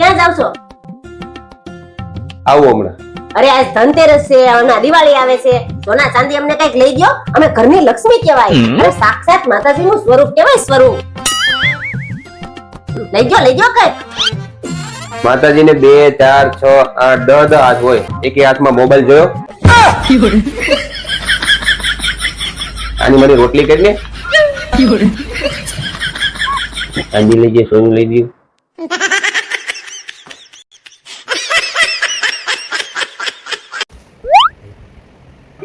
ક્યાં જાવ છો? આવો હમણાં. અરે આજ ધનતેરસ છે અને દિવાળી આવે છે. સોના ચાંદી અમને કંઈક લઈ ગયો અમે ઘરની લક્ષ્મી કહેવાય. અરે સાક્ષાત માતાજીનું સ્વરૂપ કહેવાય સ્વરૂપ. લઈ ગયો લઈ ગયો કંઈક. માતાજીને બે ચાર છ આઠ દસ દસ હાથ હોય. એકે હાથમાં મોબાઈલ જોયો? આની મને રોટલી કેટલી? અંજી લઈ જઈએ સોનું લઈ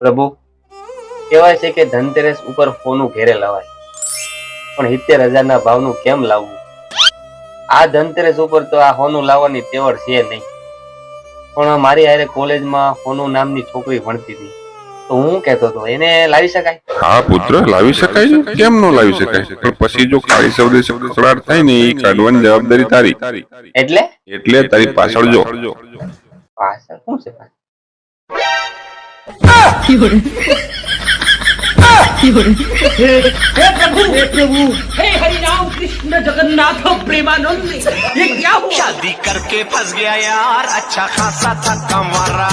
પ્રભુ કહેવાય છે કે ધનતેરસ ઉપર ફોનું ઘેરે લવાય. પણ સિત્તેર હજારના ભાવનું કેમ લાવવું? આ ધનતેરસ ઉપર તો આ હોનું લાવવાની તેવડ છે નહીં. પણ મારી હારે કોલેજમાં હોનું નામની છોકરી ભણતી હતી. તો હું કહેતો હતો એને લાવી શકાય? હા પુત્ર લાવી શકાય ને કેમ નો લાવી શકાય? પણ પછી જો કાળી શબ્દ કકડાટ થાય ને એ કાઢવાની જવાબદારી તારી. એટલે? એટલે તારી પાછળ જો. પાછળ શું છે? शादी करके फंस गया यार अच्छा खासा था कमरा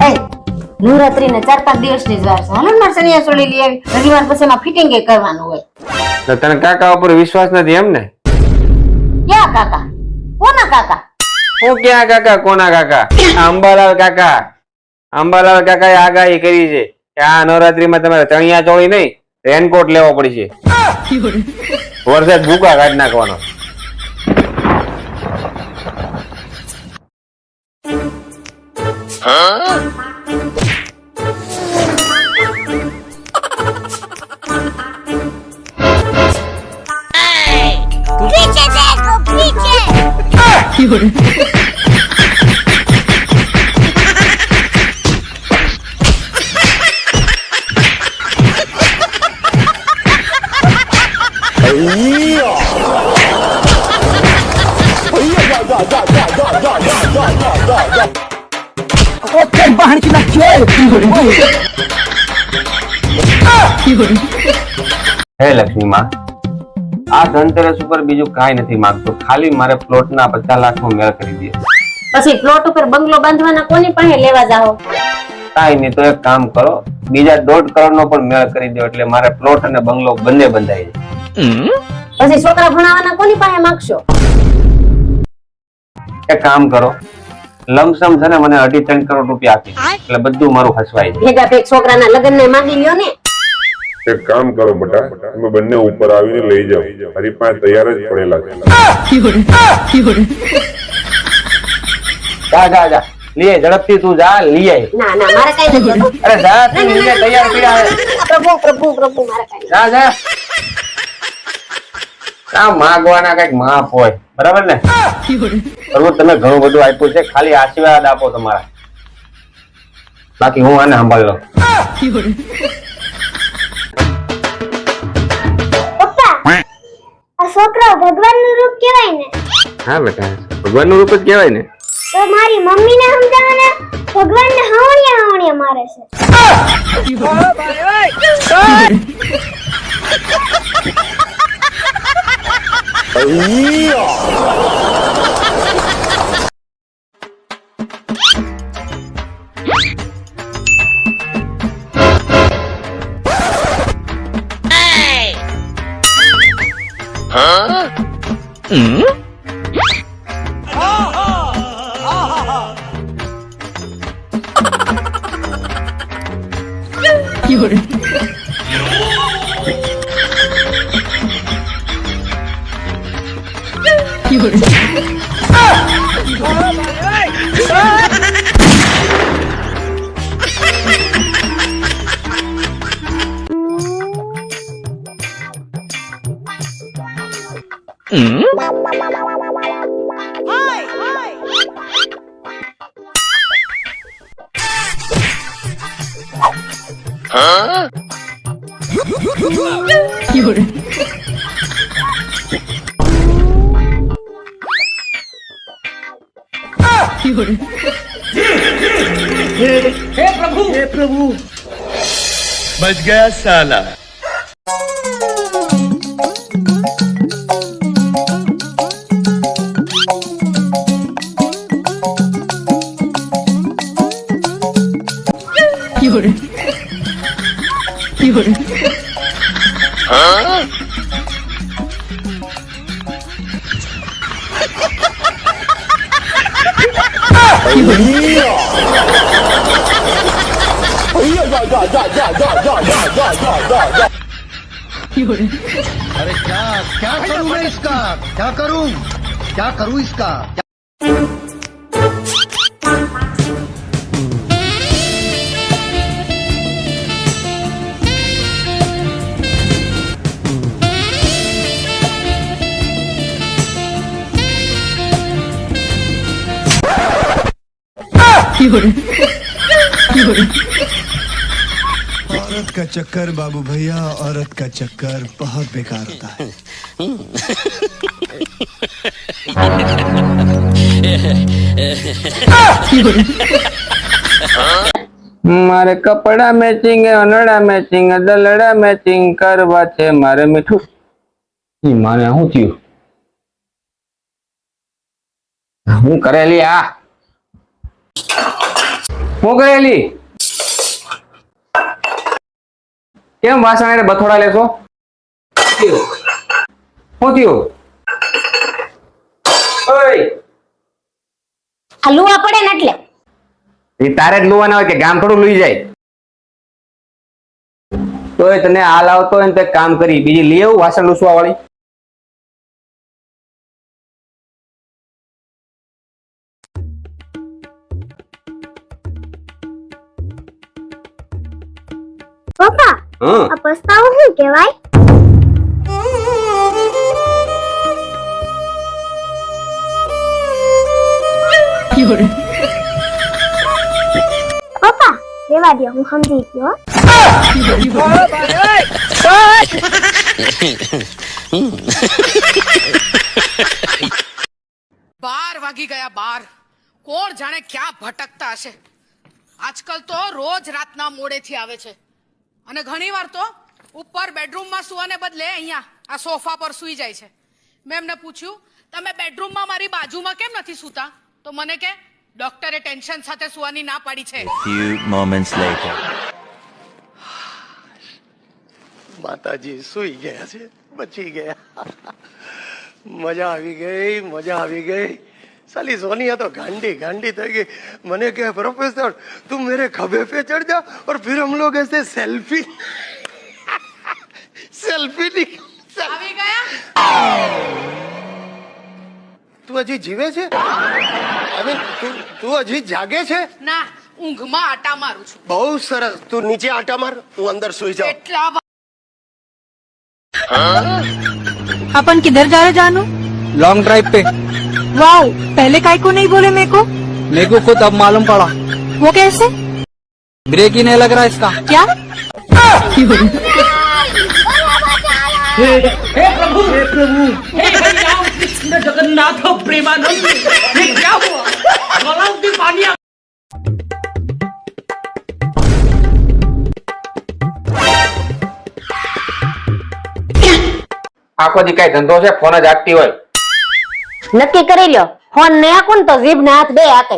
એ નવરાત્રી ને ચાર પાંચ દિવસની જ વાર છે હાલો ને મારે ચણિયા ચોળી લઈ આવી રવિવાર પછી એમાં ફિટિંગ કરવાનું હોય તો તને કાકા ઉપર વિશ્વાસ નથી એમ ને ક્યાં કાકા કોના કાકા હું ક્યાં કાકા? કોના કાકા? અંબાલાલ કાકા. અંબાલાલ કાકાએ આગાહી કરી છે કે આ નવરાત્રીમાં તમારે ચણિયા ચોળી નહીં, રેનકોટ લેવો પડશે. વરસાદ ભૂકા કાઢી નાખવાનો. હે લક્ષ્મી માં આ ધનતેરસ ઉપર બીજું કાંઈ નથી માંગતો. ખાલી મારે પ્લોટના પચાસ લાખનો મેળ કરી દે. પછી પ્લોટ ઉપર બંગલો બાંધવાના કોની પાસે લેવા જાઓ? કાંઈ નહીં તો એક કામ કરો. બીજા દોઢ કરોડ નો પણ મેળ કરી દો એટલે મારે પ્લોટ અને બંગલો બંને બંધાઈ જાય પછી છોકરા ભણાવવાના કોની પાસે માંગશો? એક કામ કરો. લમસમ છે ને મને અઢી ત્રણ કરોડ રૂપિયા આપી એટલે બધું મારું હસવાઈ જાય. ભેગા ભેગ છોકરાના લગ્ન ને માંગી લ્યો ને. એક કામ કરો બટા તમે બંને ઉપર આવીને લઈ જાઓ. હરી પાસે તૈયાર જ પડેલા છે. જા જા જા. લીએ ઝડપથી તું જા લીએ ના ના મારે કઈ નથી અરે જા તું લીએ તૈયાર પડ્યા પ્રભુ પ્રભુ પ્રભુ મારે કઈ જા જા. આ માગવાના કંઈક માફ હોય. બરાબર ને? પ્રભુ તમે ઘણું બધું આપ્યું છે. ખાલી આશીર્વાદ આપો તમારા. બાકી હું આને સંભાળ લઉં. આ છોકરો ભગવાનનું રૂપ કહેવાય ને. હા બેટા ભગવાનનું રૂપ જ કહેવાય ને. તો મારી મમ્મીને સમજાવને ભગવાનને હાવણિયા હાવણિયા મારે છે. ઓ ભાઈ ઓય 이거를 이거를 아! 응? 열. 열. 아! हे प्रभु हे प्रभु बच गया साला अरे क्या क्या करूं मैं इसका क्या करूं क्या करूं इसका औरत का चक्कर बाबू भैया औरत का चक्कर बहुत बेकार होता है મારે કપડા મેચિંગ અનડા મેચિંગ દલડા મેચિંગ કરવા છે મારે મીઠું ઈ મારે શું થયું હું કરેલી આ હું કેમ વાસણ એને બથોડા લેશો? શું થયું ઓય. આ લુવા પડે ને એટલે. એ તારે જ લુવાના હોય કે ગામ થોડું લઈ જાય. તોય તને હાલ આવતો હોય ને તે કામ કરી બીજી લઈ આવું વાસણ લૂસવા વાળી પપ્પા આ પસ્તાવો શું કહેવાય? પપ્પા રેવા દે હું સમજી ગયો બાર વાગી ગયા બાર. કોણ જાણે ક્યાં ભટકતા હશે? આજકાલ તો રોજ રાતના મોડેથી આવે છે. અને ઘણીવાર તો ઉપર બેડરૂમમાં સુવાને બદલે અહીંયા આ સોફા પર સૂઈ જાય છે. મેં એમને પૂછ્યું તમે બેડરૂમમાં મારી બાજુમાં કેમ નથી સૂતા? તો મને કે ડોક્ટરે ટેન્શન સાથે સુવાની ના પાડી છે. Few moments later. માતાજી સુઈ ગયા છે બચી ગયા. મજા આવી ગઈ મજા આવી ગઈ. साली सोनिया तो गांडी गांडी થઈ ગઈ મને કહે प्रोफेसर तुम मेरे खभे पे चढ़ जा और फिर हम लोग ऐसे सेल्फी सेल्फी निकाल આવી ગયા તું હજી જીવે છે અરે તું તું હજી જાગે છે ના ઊંઘમાં આટા મારું છું બહુ સરસ તું નીચે આટા માર હું અંદર સુઈ જાઉં એટલા अपन किधर जा रहे जानू लॉन्ग ड्राइव पे वाओ पहले काय को नहीं बोले मेरे को मेरे को खुद अब मालूम पड़ा वो कैसे ब्रेक ही नहीं लग रहा इसका क्या हे प्रभु हे प्रभु हे हरि राम कृष्ण जगन्नाथ प्रेमानंद ये क्या हुआ गलाव में पानी आ આખો દી કઈ ધંધો છે ફોન જ આપતી હોય નક્કી કરી લ્યો. ફોન ને આખું ને તો જીભ ને હાથ બે આકે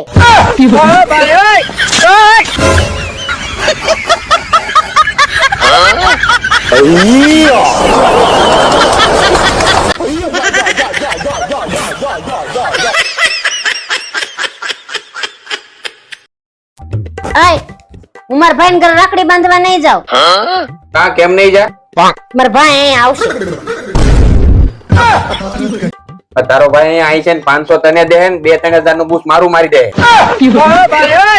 ઉમર ભાઈ ને ઘરે રાખડી બાંધવા નહીં જાવ કા કેમ નહીં જા? ઉમર ભાઈ આવશે. તારો ભાઈ આવી છે ને પાંચસો તને દે ને બે ત્રણ હજારનું બૂસ મારું મારી દે.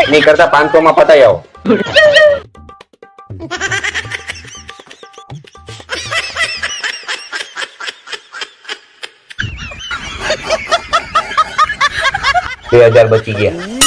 નહીં કરતા પાંચસો માં પતાઈ આવો. બે હજાર બચી ગયા.